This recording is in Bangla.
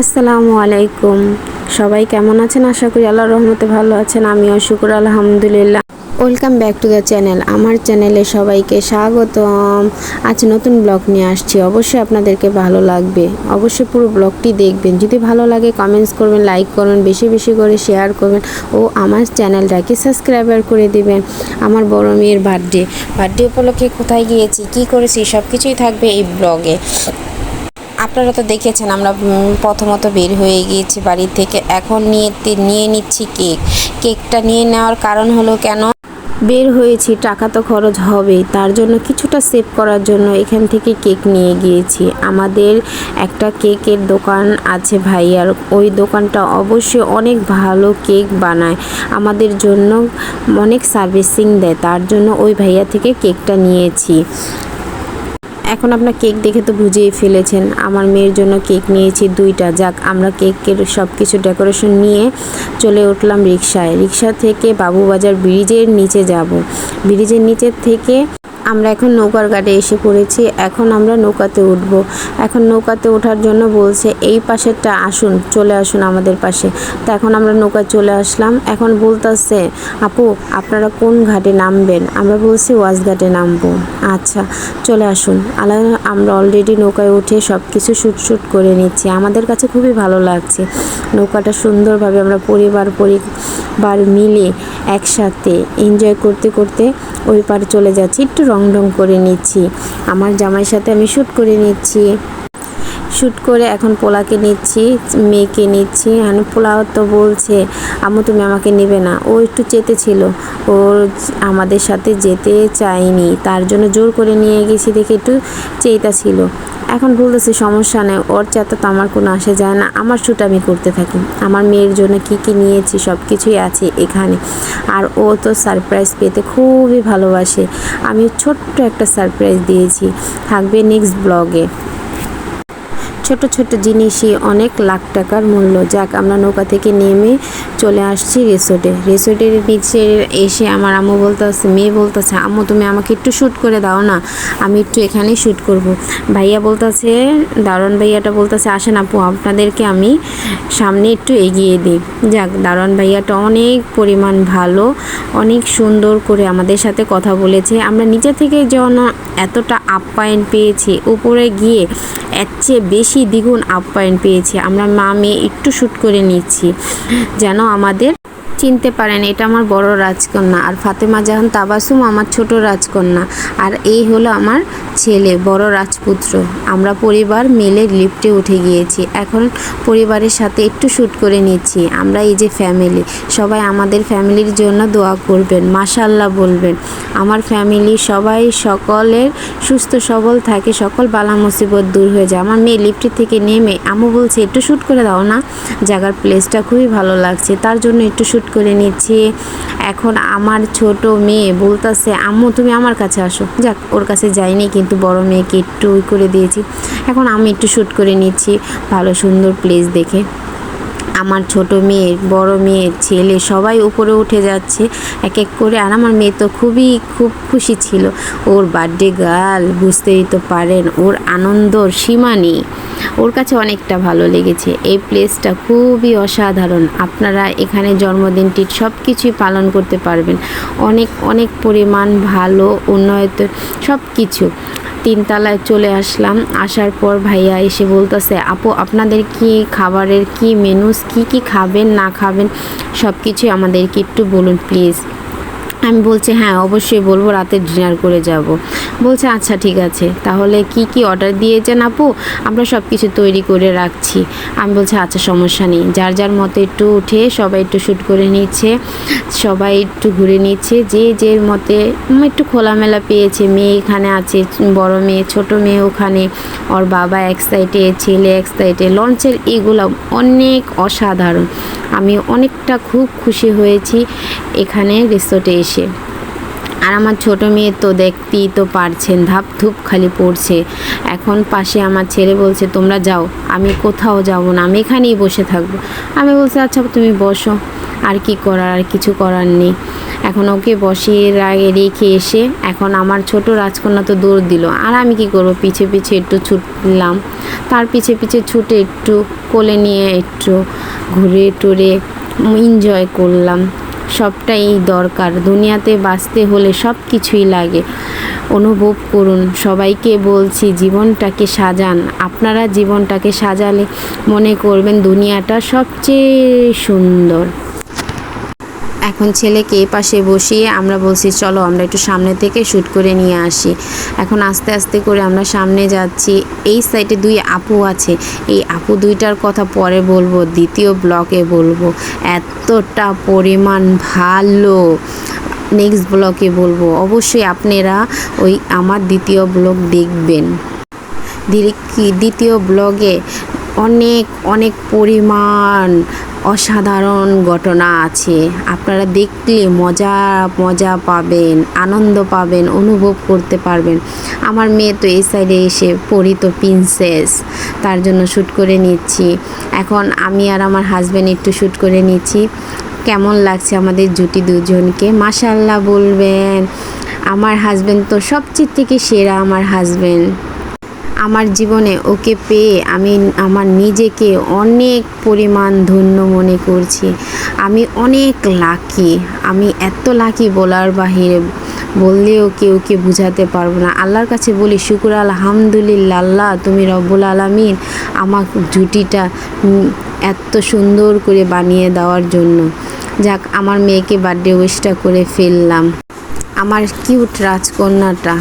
আসসালামু আলাইকুম। সবাই কেমন আছেন? আশা করি আল্লাহর রহমতে ভালো আছেন। আমিও শুকুর, আলহামদুলিল্লাহ। Welcome back to the channel. আমার চ্যানেলে সবাইকে স্বাগতম। আজ নতুন ব্লগ নিয়ে আসছি। অবশ্যই আপনাদেরকে ভালো লাগবে। অবশ্যই পুরো ব্লগটি দেখবেন। যদি ভালো লাগে কমেন্টস করবেন লাইক করবেন, বেশি বেশি করে শেয়ার করবেন ও আমার চ্যানেলটাকে সাবস্ক্রাইবার করে দিবেন। আমার বড় মেয়ের বার্থডে বার্থডে উপলক্ষে কোথায় গিয়েছি, কি করেছি সব কিছুই থাকবে এই ব্লগে। আপনারা তো দেখেছেন, আমরা প্রথমত বের হয়ে গিয়েছি বাড়ি থেকে। এখন নিয়ে নিয়ে নিচ্ছি কেক। কেকটা নিয়ে নেওয়ার কারণ হলো কেন? বের হয়েছি, টাকা তো খরচ হবেই। তার জন্য কিছুটা সেভ করার জন্য এখান থেকে কেক নিয়ে গিয়েছি। আমাদের একটা কেকের দোকান আছে ভাইয়ার ওই দোকানটা অবশ্যই অনেক ভালো কেক বানায়। আমাদের জন্য অনেক সার্ভিসিং দেয়, তার জন্য ওই ভাইয়া থেকে কেকটা নিয়েছি। এখন আপনার কেক দেখে তো বুঝেই ফেলেছেন। আমার মেয়ের জন্য কেক নিয়েছি দুইটা। যাক, আমরা কেকের সব কিছু ডেকোরেশন নিয়ে চলে উঠলাম রিক্সায় রিক্সা থেকে বাবুবাজার ব্রিজের নিচে যাব। ব্রিজের নিচের থেকে আমরা এখন নৌকার ঘাটে এসে পড়েছি, এখন আমরা নৌকাতে উঠব। এখন নৌকাতে ওঠার জন্য বলছে, এই পাশেরটা আসুন, চলে আসুন আমাদের পাশে। তো এখন আমরা নৌকায় চলে আসলাম। এখন বলতেছে, আপু, আপনারা কোন ঘাটে নামবেন? আমরা বলছি, ওয়াজ ঘাটে নামবো। আচ্ছা চলে আসুন। আলা আমরা অলরেডি নৌকায় উঠে সব কিছু শ্যুট করে নিচ্ছি। আমাদের কাছে খুবই ভালো লাগছে। নৌকাটা সুন্দরভাবে আমরা পরিবার পরিবার মিলে একসাথে এনজয় করতে করতে ওই পারে চলে যাচ্ছি। একটু রং ঢং করে নিচ্ছি। আমার জামাইয়ের সাথে আমি শ্যুট করে নিচ্ছি। শ্যুট করে এখন পোলাকে নিচ্ছি, মেয়েকে নিচ্ছি। এখন পোলাও তো বলছে আমু তুমি আমাকে নেবে না। ও একটু চেতেছিল ওর আমাদের সাথে যেতে চায়নি। তার জন্য জোর করে নিয়ে গেছি দেখে একটু চেতা ছিল। এখন বলতেছি, সমস্যা নেই, ওর চাতে তো আমার কোনো আসে যায় না। আমার শ্যুট আমি করতে থাকি। আমার মেয়ের জন্য কি কি নিয়েছি সব কিছুই আছে এখানে। আর ও তো সারপ্রাইজ পেতে খুবই ভালোবাসে। আমি ছোট্ট একটা সারপ্রাইজ দিয়েছি। থাকবে নেক্সট ব্লগে ছোট ছোট জিনিসই অনেক লাখ টাকার মূল্য। যাক, আমরা নৌকা থেকে নেমে চলে আসছি রিসোর্টে। রিসোর্টের নিচে এসে আমার আম্মু বলতেছে, মেয়ে বলতেছে, আম্মু, তুমি আমাকে একটু শ্যুট করে দাও না, আমি একটু এখানে শ্যুট করব। ভাইয়া বলতেছে, দারোয়ান ভাইয়াটা বলতেছে, আসেন আপু, আপনাদেরকে আমি সামনে একটু এগিয়ে দিই। যাক, দারোয়ান ভাইয়াটা অনেক পরিমাণ ভালো, অনেক সুন্দর করে আমাদের সাথে কথা বলেছে। আমরা নিচে থেকে যেন এতটা আপ্যায়ন পেয়েছি, উপরে গিয়ে এর চেয়ে বেশি দ্বিগুণ আপ্যায়ন পেয়েছি। আমরা মা মেয়ে একটু শ্যুট করে নিচ্ছি। যেন আমাদের চিনতে পারেন, এটা আমার বড় রাজকন্যা। আর ফাতেমা জাহান তাবাসুম আমার ছোট রাজকন্যা। আর এই হলো আমার ছেলে, বড় রাজপুত্র। আমরা পরিবার মিলে লিফটে উঠে গিয়েছি। এখন পরিবারের সাথে একটু শ্যুট করে নিচ্ছি। আমরা এই যে ফ্যামিলি সবাই আমাদের ফ্যামিলির জন্য দোয়া করবেন মাশাল্লাহ বলবেন। আমার ফ্যামিলি সবাই সকলের সুস্থ, সবল থাকে, সকল বালা মুসিবত দূর হয়ে যায়। আমার মেয়ে লিফটে থেকে নেমে আমু বলছে, একটু শ্যুট করে দাও না, জায়গার প্লেসটা খুবই ভালো লাগছে, তার জন্য একটু শ্যুট করে নিচ্ছি। এখন আমার ছোট মেয়ে বলতেছে, আম্মু, তুমি আমার কাছে আসো। যাক, ওর কাছে যাইনি, কিন্তু বড় মেয়েকে একটু করে দিয়েছি। এখন আমি একটু শ্যুট করে নিচ্ছি, ভালো সুন্দর প্লেস দেখে। আমার ছোট মেয়ে, বড় মেয়ে ছেলে, সবাই উপরে উঠে যাচ্ছে এক এক করে। আর আমার মেয়ে তো খুবই, খুব খুশি ছিল। ওর বার্থডে গার্ল, বুঝতেই তো পারেন, ওর আনন্দর সীমা নেই। ওর কাছে অনেকটা ভালো লেগেছে। এই প্লেসটা খুবই অসাধারণ। আপনারা এখানে জন্মদিনটি সব কিছুই পালন করতে পারবেন। অনেক অনেক পরিমাণ ভালো উন্নত সব কিছু তিনতলায় চলে আসলাম। আসার পর ভাইয়া এসে বলতেছে, আপু, আপনাদের কি খাবারের কি মেনুস কি কি খাবেন, না খাবেন? সব কিছুই আমাদেরকে একটু বলুন প্লিজ আমি বলছি হ্যাঁ অবশ্যই বলব, রাতে ডিনার করে যাব। বলছে আচ্ছা ঠিক আছে। তাহলে কি কি অর্ডার দিয়েছেন আপু? আমরা সব কিছু তৈরি করে রাখছি। আমি বলছি আচ্ছা সমস্যা নেই। যার যার মতো একটু উঠে, সবাই একটু শ্যুট করে নিচ্ছে, সবাই একটু ঘুরে নিচ্ছে, যে যে মতে একটু খোলামেলা পেয়েছে। মেয়ে এখানে আছে, বড় মেয়ে, ছোট মেয়ে ওখানে, ওর বাবা এক সাইডে ছেলে এক সাইডে লঞ্চের এগুলো অনেক অসাধারণ। আমি অনেকটা খুব খুশি হয়েছি এখানে রিসোর্টে এসে। আর আমার ছোট মেয়ে তো দেখতেই তো পারছেন ধাপ ধুপ খালি পড়ছে। এখন পাশে আমার ছেলে বলছে, তোমরা যাও, আমি কোথাও যাব না, আমি এখানেই বসে থাকব। আমি বলছি আচ্ছা তুমি বসো, আর কি করার, আর কিছু করার নেই। এখন ওকে বসিয়ে রেখে এসে এখন আমার ছোট রাজকন্যা তো দৌড় দিল। আর আমি কি করব? পিছে পিছে একটু ছুটলাম। তার পিছে পিছে ছুটে একটু কোলে নিয়ে একটু ঘুরে টুরে এনজয় করলাম। সবটাই দরকার। দুনিয়াতে বাঁচতে হলে সব কিছুই লাগে। অনুভব করুন, সবাইকে বলছি জীবনটাকে সাজান। আপনারা জীবনটাকে সাজালে মনে করবেন দুনিয়াটা সবচেয়ে সুন্দর। এখন ছেলেকে পাশে বসিয়ে আমরা বলছি, চলো আমরা একটু সামনে থেকে শ্যুট করে নিয়ে আসি। এখন আস্তে আস্তে করে আমরা সামনে যাচ্ছি। এই সাইডে দুই আপু আছে। এই আপু দুইটার কথা পরে বলব, দ্বিতীয় ব্লকে বলব। এতটা পরিমাণ ভালো নেক্সট ব্লকে বলব। অবশ্যই আপনারা ওই আমার দ্বিতীয় ব্লগ দেখবেন। দ্বি- দ্বিতীয় ব্লগে অনেক অনেক পরিমাণ অসাধারণ ঘটনা আছে। আপনারা দেখলে মজা মজা পাবেন, আনন্দ পাবেন, অনুভব করতে পারবেন। আমার মেয়ে তো এই সাইডে এসে পড়িত প্রিন্সেস তার জন্য শ্যুট করে নিচ্ছি। এখন আমি আর আমার হাজব্যান্ড একটু শ্যুট করে নিচ্ছি। কেমন লাগছে আমাদের জুটি দুজনকে? মাশাল্লাহ বলবেন। আমার হাজব্যান্ড তো সবচেয়ে থেকে সেরা আমার হাজব্যান্ড আমার জীবনে ওকে পেয়ে আমি আমার নিজেকে অনেক পরিমাণ ধন্য মনে করছি। আমি অনেক লাকি আমি এত লাকি বলার বাহিরে বললেও কেউকে বুঝাতে পারব না। আল্লাহর কাছে বলি, শুকুর আলহামদুলিল্লাহ, আল্লাহ তুমি রব্বুল আলমিন আমার জুটিটা এত সুন্দর করে বানিয়ে দেওয়ার জন্য। যাক, আমার মেয়েকে বার্থডে উইশটা করে ফেললাম। আমার কিউট রাজকন্যাটা